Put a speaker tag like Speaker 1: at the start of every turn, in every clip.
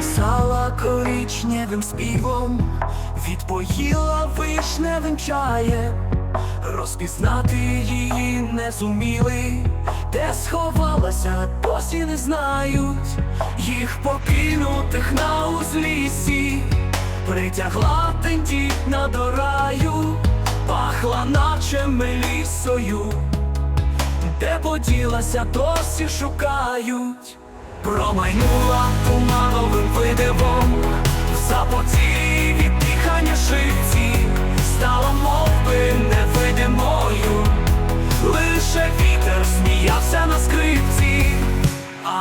Speaker 1: Записала коричневим співом, відпоїла вишневим чаєм, розпізнати її не зуміли, де сховалася, досі не знають, їх покинутих на узліссі, притягла тендітна до раю, пахла наче мелісою. Де поділася, досі шукають, промайнула тумановим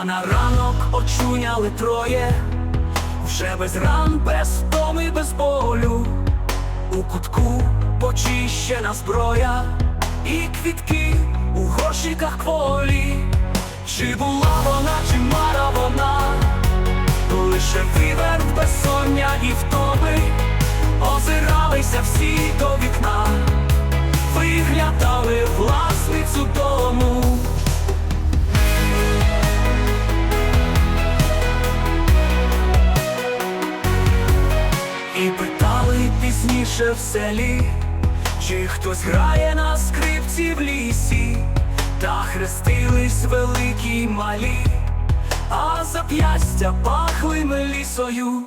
Speaker 1: а на ранок очуняли троє, вже без ран, без втоми, без болю. У кутку почищена зброя. І квітки у горщиках кволі. Чи була вона, чи мара вона, лише виверт безсоння і втоми, озиралися всі до вікна, виглядали власницю І питали пізніше в селі, чи хтось грає на скрипці в лісі, та хрестились великі й малі, а зап'ястя пахли мелісою.